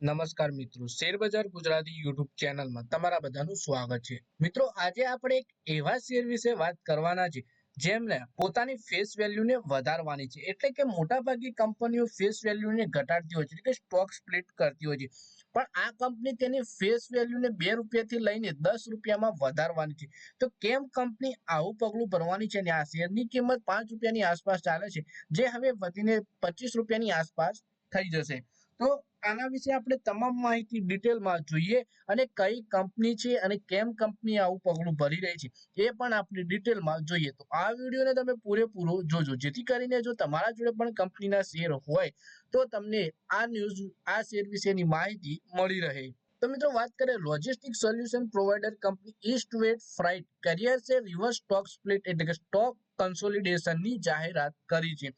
નમસ્કાર મિત્રો, શેરબજાર ગુજરાતી યુટ્યુબ ચેનલમાં તમારા બધાનું સ્વાગત છે. મિત્રો, આજે આપણે એક એવા શેર વિશે વાત કરવાના છે, જેમને પોતાની ફેસ વેલ્યુને વધારવાની છે. એટલે કે મોટાભાગની કંપનીઓ ફેસ વેલ્યુને ઘટાડતી હોય છે, એટલે કે સ્ટોક સ્પ્લિટ કરતી હોય છે. પણ આ કંપની તેની ફેસ વેલ્યુને બે રૂપિયાથી લઈને દસ રૂપિયામાં વધારવાની છે. તો કેમ કંપની આવું પગલું ભરવાની છે અને આ શેરની કિંમત પાંચ રૂપિયાની આસપાસ ચાલે છે, જે હવે વધીને પચીસ રૂપિયાની આસપાસ થઈ જશે? તો આના વિશે આપણે તમામ માહિતી ડિટેલમાં જોઈએ અને કઈ કંપની છે અને કેમ કંપની આવું પગલું ભરી રહી છે એ પણ આપણે ડિટેલમાં જોઈએ. તો આ વિડીયોને તમે પૂરેપૂરો જોજો. જેથી કરીને જો તમારા જોડે પણ કંપનીના શેર હોય તો તમને આ ન્યૂઝ આ શેર વિશેની માહિતી મળી રહે. તો મિત્રો વાત કરીએ logistic solution provider company east west freight કરિયર્સે reverse stock split એટલે કે સ્ટોક કન્સોલિડેશનની જાહેરાત કરી છે.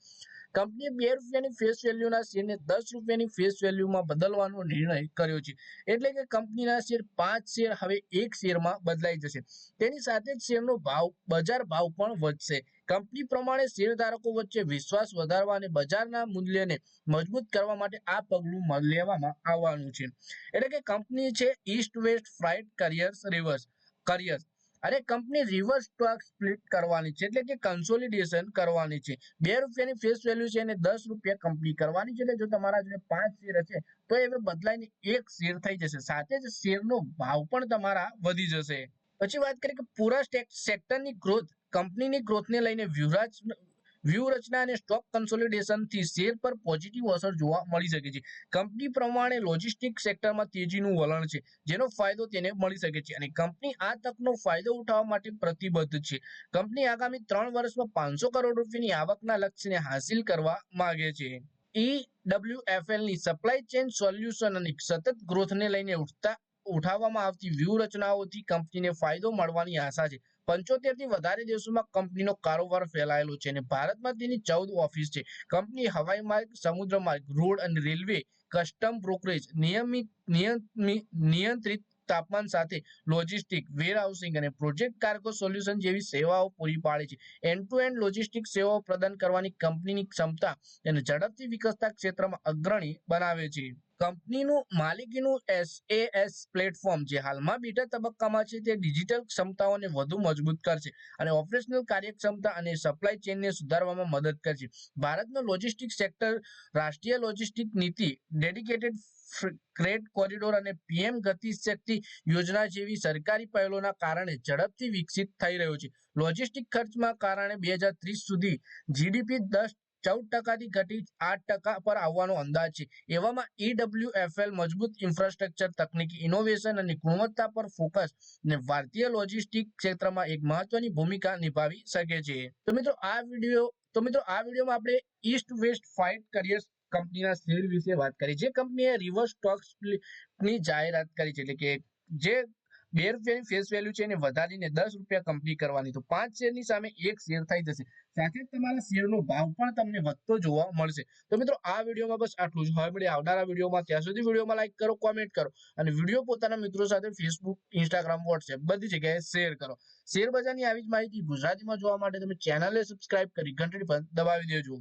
કંપનીએ બે રૂપિયાની ફેસ વેલ્યુના શેરને દસ રૂપિયાની ફેસ વેલ્યુમાં બદલવાનો નિર્ણય કર્યો છે. એટલે કે કંપનીના શેર પાંચ શેર હવે એક શેરમાં બદલાઈ જશે. તેની સાથે જ શેરનો ભાવ, બજાર ભાવ પણ વધશે. કંપની પ્રમાણે શેરધારકો વચ્ચે વિશ્વાસ વધારવા અને બજારના મૂલ્યને મજબૂત કરવા માટે આ પગલું લેવામાં આવવાનું છે. એટલે કે કંપની છે East West Freight Carriers reverse carriers અને કંપની રિવર્સ સ્ટોક સ્પ્લિટ કરવાની છે. એટલે કે કન્સોલિડેશન કરવાની છે. બે રૂપિયાની ફેસ વેલ્યુ છે અને દસ રૂપિયા કંપની કરવાની છે. એટલે જો તમારા જોડે પાંચ શેર હશે, તો એ બદલાઈને એક શેર થઈ જશે. સાથે જ શેરનો ભાવ પણ તમારા વધી જશે. પછી વાત કરીએ કે પૂરા સેક્ટરની ગ્રોથ કંપનીની ગ્રોથને લઈને વ્યૂહરચ વ્યૂહરચના અને સ્ટોક કન્સોલિડેશનથી શેર પર પોઝિટિવ અસર જોવા મળી શકે છે. કંપની પ્રમાણે લોજિસ્ટિક સેક્ટરમાં તેજીનું વલણ છે, જેનો ફાયદો તેને મળી શકે છે અને કંપની આ તકનો ફાયદો ઉઠાવવા માટે પ્રતિબદ્ધ છે. કંપની આગામી ત્રણ વર્ષમાં પાંચસો કરોડ રૂપિયાની આવકના લક્ષ્યને હાંસિલ કરવા માંગે છે. ઈ ડબ્લ્યુએફએલની સપ્લાય ચેન સોલ્યુશન અને સતત ગ્રોથને લઈને ઉઠતા ઉઠાવવામાં આવતી વ્યૂહરચનાઓથી કંપનીને ફાયદો મળવાની આશા છે. પંચોતેરથી વધારે દેશોમાં કંપનીનો કારોબાર ફેલાયેલો છે અને ભારતમાં તેની ચૌદ ઓફિસ છે. કંપની હવાઈ માર્ગ, સમુદ્ર માર્ગ, રોડ અને રેલવે, કસ્ટમ બ્રોકરેજ, નિયમિત નિયંત્રિત તાપમાન સાથે લોજિસ્ટિક, વેરહાઉસિંગ અને પ્રોજેક્ટ કાર્ગો સોલ્યુશન જેવી સેવાઓ પૂરી પાડે છે. એન્ડ ટુ એન્ડ લોજિસ્ટિક સેવાઓ પ્રદાન કરવાની કંપનીની ક્ષમતા અને ઝડપથી વિકસતા ક્ષેત્રમાં અગ્રણી બનાવે છે. કંપનીનું માલિકીનું એસએએસ પ્લેટફોર્મ જે હાલમાં બીટા તબક્કામાં છે તે ડિજિટલ ક્ષમતાઓને વધુ મજબૂત કરશે અને ઓપરેશનલ કાર્યક્ષમતા અને સપ્લાય ચેનને સુધારવામાં મદદ કરશે. ભારતનો લોજિસ્ટિક સેક્ટર રાષ્ટ્રીય લોજિસ્ટિક નીતિ ડેડિકેટેડ ક્રેડ કોરિડોર અને પીએમ ગતિશક્તિ યોજના જેવી સરકારી પહેલોના કારણે ઝડપથી વિકસિત થઈ રહ્યો છે. લોજિસ્ટિક ખર્ચમાં કારણે બે હજાર ત્રીસ સુધી જીડીપી દસ ચૌદ ટકાથી ઘટી આઠ ટકા પર આવવાનો અંદાજ છે. એવામાં ઈડબ્લ્યુએફએલ મજબૂત ઇન્ફ્રાસ્ટ્રક્ચર તકનીકી ઇનોવેશન અને ગુણવત્તા પર ફોકસ અને ભારતીય લોજિસ્ટિક ક્ષેત્રમાં એક મહત્વની ભૂમિકા નિભાવી શકે છે. તો મિત્રો, આ વીડિયો, તો મિત્રો, આ વિડીયોમાં આપણે ઈસ્ટ વેસ્ટ ફાઇટ કરિયર્સ કંપનીના શેર વિશે વાત કરી. જે કંપનીએ રિવર્સ સ્ટોકની જાહેરાત કરી છે. એટલે કે જે બે ફેસ વેલ્યુ છે એને વધારીને દસ રૂપિયા કંપની કરવાની. તો પાંચ શેરની સામે એક શેર થઈ જશે. સાથે જ તમારા શેરનો ભાવ પણ તમને વધતો જોવા મળશે. તો મિત્રો, આ વિડીયોમાં બસ આટલું જ. હવે મળીએ આવનારા વિડીયોમાં. ત્યાં સુધી વિડીયોમાં લાઈક કરો કોમેન્ટ કરો અને વીડિયો પોતાના મિત્રો સાથે ફેસબુક ઇન્સ્ટાગ્રામ વોટ્સએપ બધી જગ્યાએ શેર કરો. શેર બજારની આવી જ માહિતી ગુજરાતીમાં જોવા માટે તમે ચેનલને સબસ્ક્રાઇબ કરી ઘંટડી પર દબાવી દેજો.